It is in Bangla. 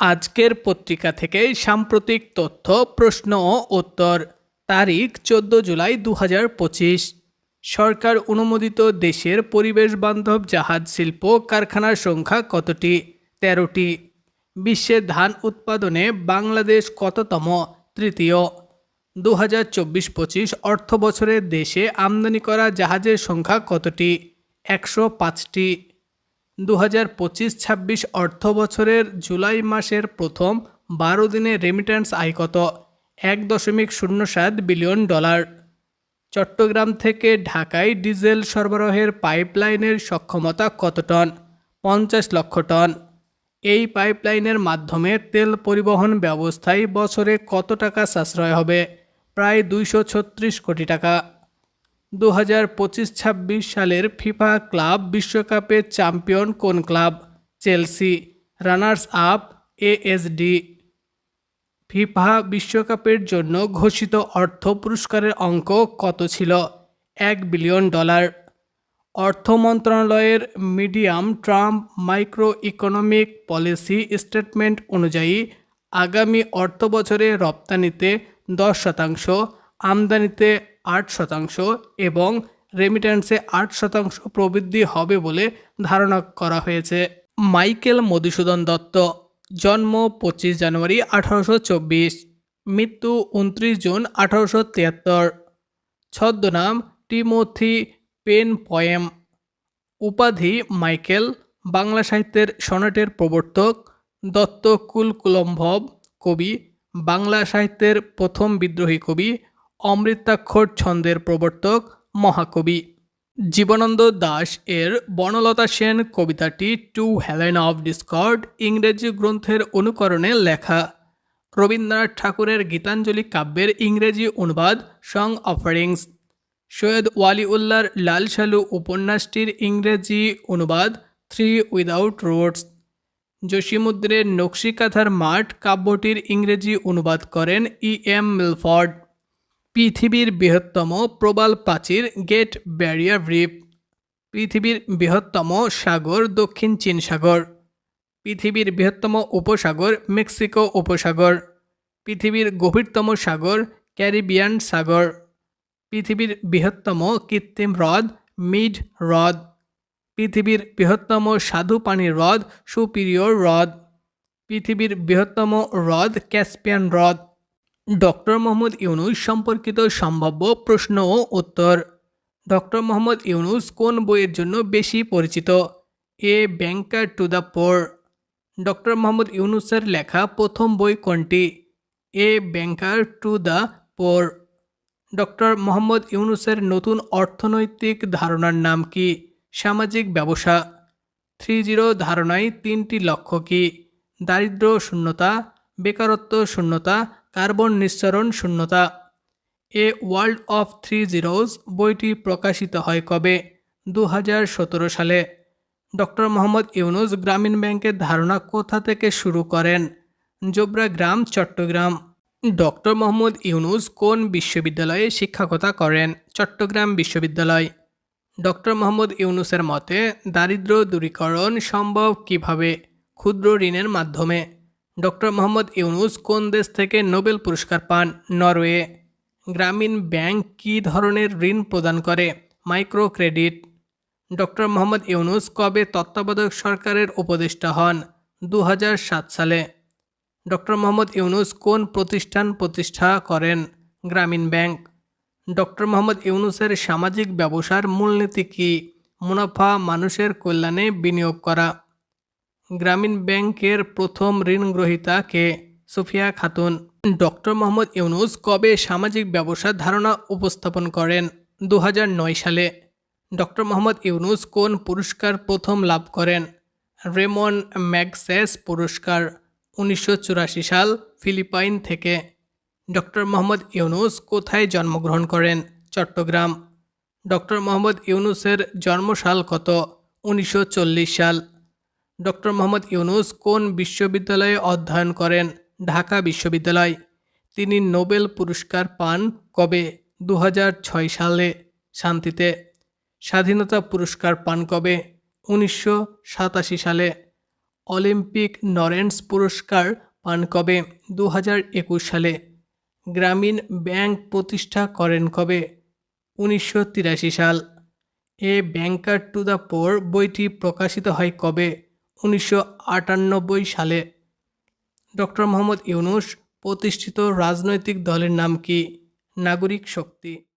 আজকের পত্রিকা থেকে সাম্প্রতিক তথ্য, প্রশ্ন ও উত্তর। তারিখ, চোদ্দ জুলাই দু সরকার অনুমোদিত দেশের পরিবেশ বান্ধব জাহাজ শিল্প কারখানার সংখ্যা কতটি? তেরোটি। বিশ্বে ধান উৎপাদনে বাংলাদেশ কততম? তৃতীয়। দু হাজার চব্বিশ পঁচিশ অর্থ বছরে দেশে আমদানি করা জাহাজের সংখ্যা কতটি? একশো পাঁচটি। দু হাজার পঁচিশ ছাব্বিশ অর্থ বছরের জুলাই মাসের প্রথম বারো দিনে রেমিট্যান্স আয় কত এক দশমিক শূন্য সাত বিলিয়ন ডলার। চট্টগ্রাম থেকে ঢাকায় ডিজেল সরবরাহের পাইপলাইনের সক্ষমতা কত টন? পঞ্চাশ লক্ষ টন। এই পাইপলাইনের মাধ্যমে তেল পরিবহন ব্যবস্থায় বছরে কত টাকা সাশ্রয় হবে? প্রায় দুইশো ছত্রিশ কোটি টাকা। দু হাজার পঁচিশ ছাব্বিশ সালের ফিফা ক্লাব বিশ্বকাপের চ্যাম্পিয়ন কোন ক্লাব? চেলসি, রানার্স আপ, এএসডি। ফিফা বিশ্বকাপের জন্য ঘোষিত অর্থ পুরস্কারের অঙ্ক কত ছিল? এক বিলিয়ন ডলার। অর্থ মন্ত্রণালয়ের medium term micro economic policy statement অনুযায়ী আগামী অর্থ বছরে রপ্তানিতে দশ শতাংশ, আমদানিতে আট শতাংশ এবং রেমিট্যান্সে আট শতাংশ প্রবৃদ্ধি হবে বলে ধারণা করা হয়েছে। মাইকেল মধুসূদন দত্ত, জন্ম পঁচিশ জানুয়ারি আঠারোশো চব্বিশ, মৃত্যু উনত্রিশ জুন আঠারোশো তিয়াত্তর। ছদ্মনাম টিমোথি পেন পয়েম। উপাধি মাইকেল, বাংলা সাহিত্যের সনেটের প্রবর্তক। দত্ত কুলকুলম্ভব কবি, বাংলা সাহিত্যের প্রথম বিদ্রোহী কবি। অমৃতাক্ষর ছন্দের প্রবর্তক মহাকবি। জীবনানন্দ দাস এর বনলতা সেন কবিতাটি টু হেলেন অফ ডিসকর্ড ইংরেজি গ্রন্থের অনুকরণে লেখা। রবীন্দ্রনাথ ঠাকুরের গীতাঞ্জলি কাব্যের ইংরেজি অনুবাদ সং অফারিংস সৈয়দ ওয়ালিউল্লাহর লাল সালু উপন্যাসটির ইংরেজি অনুবাদ থ্রি উইদাউট রোডস জসিমুদ্রের নকশিকাথার মাঠ কাব্যটির ইংরেজি অনুবাদ করেন ই এম মিলফর্ড। পৃথিবীর বৃহত্তম প্রবাল প্রাচীর গেট ব্যারিয়ার রিপ পৃথিবীর বৃহত্তম সাগর দক্ষিণ চীন সাগর। পৃথিবীর বৃহত্তম উপসাগর মেক্সিকো উপসাগর। পৃথিবীর গভীরতম সাগর ক্যারিবিয়ান সাগর। পৃথিবীর বৃহত্তম কৃত্রিম হ্রদ মিড হ্রদ। পৃথিবীর বৃহত্তম স্বাদু পানির হ্রদ সুপিরিয়র হ্রদ। পৃথিবীর বৃহত্তম হ্রদ ক্যাসপিয়ান হ্রদ। ডক্টর মোহাম্মদ ইউনুস সম্পর্কিত সম্ভাব্য প্রশ্ন ও উত্তর। ডক্টর মোহাম্মদ ইউনুস কোন বইয়ের জন্য বেশি পরিচিত? A, banker to the poor. Doctor Muhammad ইউনুসের লেখা প্রথম বই কোনটি? A, banker to the poor. Doctor Muhammad ইউনুসের নতুন অর্থনৈতিক ধারণার নাম কি? সামাজিক ব্যবসা। থ্রি জিরো ধারণায় তিনটি লক্ষ্য কি? দারিদ্র শূন্যতা বেকারত্ব শূন্যতা, কার্বন নিঃসরণ শূন্যতা। A world of three zeros বইটি প্রকাশিত হয় কবে? দু হাজার সতেরো সালে। ডক্টর মোহাম্মদ ইউনুস গ্রামীণ ব্যাংকের ধারণা কোথা থেকে শুরু করেন? জোবরা গ্রাম, চট্টগ্রাম। ডক্টর মোহাম্মদ ইউনুস কোন বিশ্ববিদ্যালয়ে শিক্ষকতা করেন? চট্টগ্রাম বিশ্ববিদ্যালয়। ডক্টর মোহাম্মদ ইউনুসের মতে দারিদ্র দূরীকরণ সম্ভব কীভাবে? ক্ষুদ্র ঋণের মাধ্যমে। ডক্টর মোহাম্মদ ইউনুস কোন দেশ থেকে নোবেল পুরস্কার পান? নরওয়ে। গ্রামীণ ব্যাংক কী ধরনের ঋণ প্রদান করে? Micro credit doctor Mohammad Yunus কবে তত্ত্বাবধায়ক সরকারের উপদেষ্টা হন? দু হাজার সাত সালে। ডক্টর মোহাম্মদ ইউনুস কোন প্রতিষ্ঠান প্রতিষ্ঠা করেন? গ্রামীণ ব্যাংক। ডক্টর মোহাম্মদ ইউনুসের সামাজিক ব্যবসার মূলনীতি কী? মুনাফা মানুষের কল্যাণে বিনিয়োগ করা। গ্রামীণ ব্যাংকের প্রথম ঋণগ্রহীতা কে? সুফিয়া খাতুন। ডক্টর মোহাম্মদ ইউনুস কবে সামাজিক ব্যবসার ধারণা উপস্থাপন করেন? দু হাজার নয় সালে। ডক্টর মোহাম্মদ ইউনুস কোন পুরস্কার প্রথম লাভ করেন? রেমন ম্যাগসেস পুরস্কার, উনিশশো চুরাশি সাল, ফিলিপাইন থেকে। ডক্টর মোহাম্মদ ইউনুস কোথায় জন্মগ্রহণ করেন? চট্টগ্রাম। ডক্টর মোহাম্মদ ইউনুসের জন্মসাল কত? উনিশশো চল্লিশ সাল। ডক্টর মোহাম্মদ ইউনুস কোন বিশ্ববিদ্যালয়ে অধ্যয়ন করেন? ঢাকা বিশ্ববিদ্যালয়। তিনি নোবেল পুরস্কার পান কবে? দু হাজার ছয় সালে। শান্তিতে। স্বাধীনতা পুরস্কার পান কবে? উনিশশো সাতাশি সালে। অলিম্পিক নরেন্স পুরস্কার পান কবে? দু হাজার একুশ সালে। গ্রামীণ ব্যাংক প্রতিষ্ঠা করেন কবে? উনিশশো তিরাশি সাল। A banker to the poor বইটি প্রকাশিত হয় কবে? উনিশশো আটানব্বই সালে। ডক্টর মোহাম্মদ ইউনুস প্রতিষ্ঠিত রাজনৈতিক দলের নাম কি? নাগরিক শক্তি।